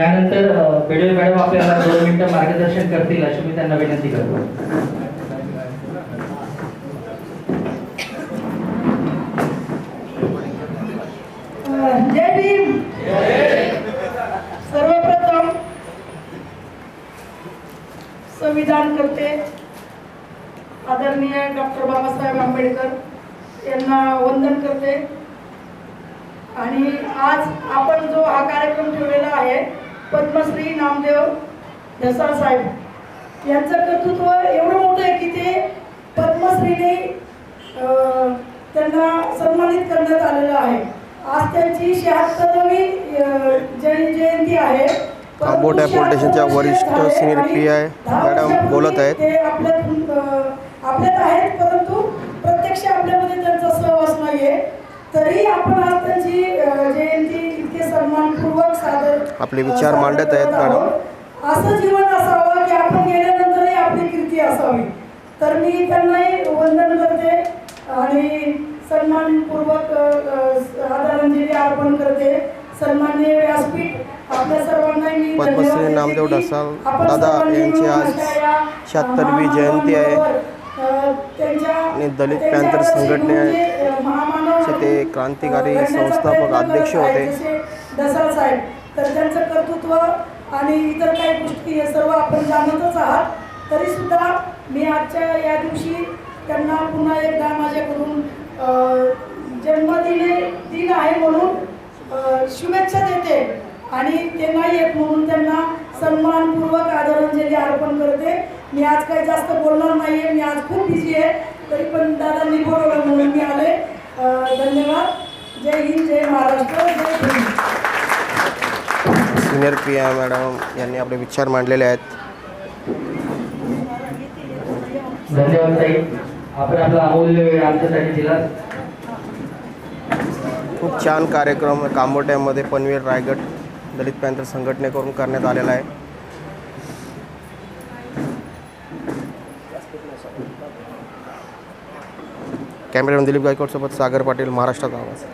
त्यानंतर अ, बेडवे मॅडम आपल्याला दोन मिनिटं मार्गदर्शन करतील अशी मी त्यांना विनंती करतो. सर्वप्रथम संविधान करते आदरणीय डॉक्टर बाबासाहेब आंबेडकर यांना वंदन करते. आणि आज आपण जो हा कार्यक्रम ठेवलेला आहे पद्मश्री नामदेव ढसाळ साहेब. यांचं कर्तृत्व एवढं मोठं आहे की ते पद्मश्रीने त्यांना सन्मानित करण्यात आलेलं आहे. आज त्यांची शहात्तरावी जय जयंती आहे. वरिष्ठ senior PI मॅडम बोलत आहेत. ते आपल्यात आपल्यात आहेत परंतु प्रत्यक्ष आपल्यामध्ये त्यांचा सहवास नाहीये. तरी आपण आज त्यांची जयंती इतके सन्मानपूर्वक आपले विचार मांडत आहेत आहोत. असं जीवन असावं की आपण गेल्यानंतरही आपली कीर्ती असावी तर मी त्यांनाही वंदन करते आणि सन्मानपूर्वक आदरांजली अर्पण करते सन्माननीय व्यासपीठ आपल्या सर्वांना मी पद्मश्री नामदेव आपण दादा यांची आज 76वी जयंती आहे. आणि दलित त्यांच्या पॅंथर वर्षी संघटने म्हणजे, ते क्रांतिकारी संस्थापक अध्यक्ष. होते. तर त्यांचं कर्तृत्व आणि इतर काही गोष्टी हे सर्व आपण जाणतच आहात. तरीसुद्धा मी आजच्या या दिवशी त्यांना पुन्हा एकदा माझ्याकडून जन्मदिने दिन आहे म्हणून शुभेच्छा देते आणि ते नाही येत म्हणून त्यांना सन्मानपूर्वक आदरांजली अर्पण करते. मी आज काही जास्त बोलणार नाही आहे मी आज खूप बिझी आहे तरी पण दादा बोलवलं म्हणून मी आले. धन्यवाद. जय हिंद जय महाराष्ट्र जय भीम सिनियर पी आय मॅडम यांनी आपले विचार मांडलेले आहेत. धन्यवाद ताई. आपण आपला अमूल्य वेळ आमच्यासाठी दिला. खूप छान कार्यक्रम कांबोट्यामध्ये पनवेल रायगड दलित पॅंथर संघटनेकडून करण्यात आलेला आहे. कॅमेरामॅन दिलीप गायकवाडसोबत सागर पाटील महाराष्ट्राचा आवाज.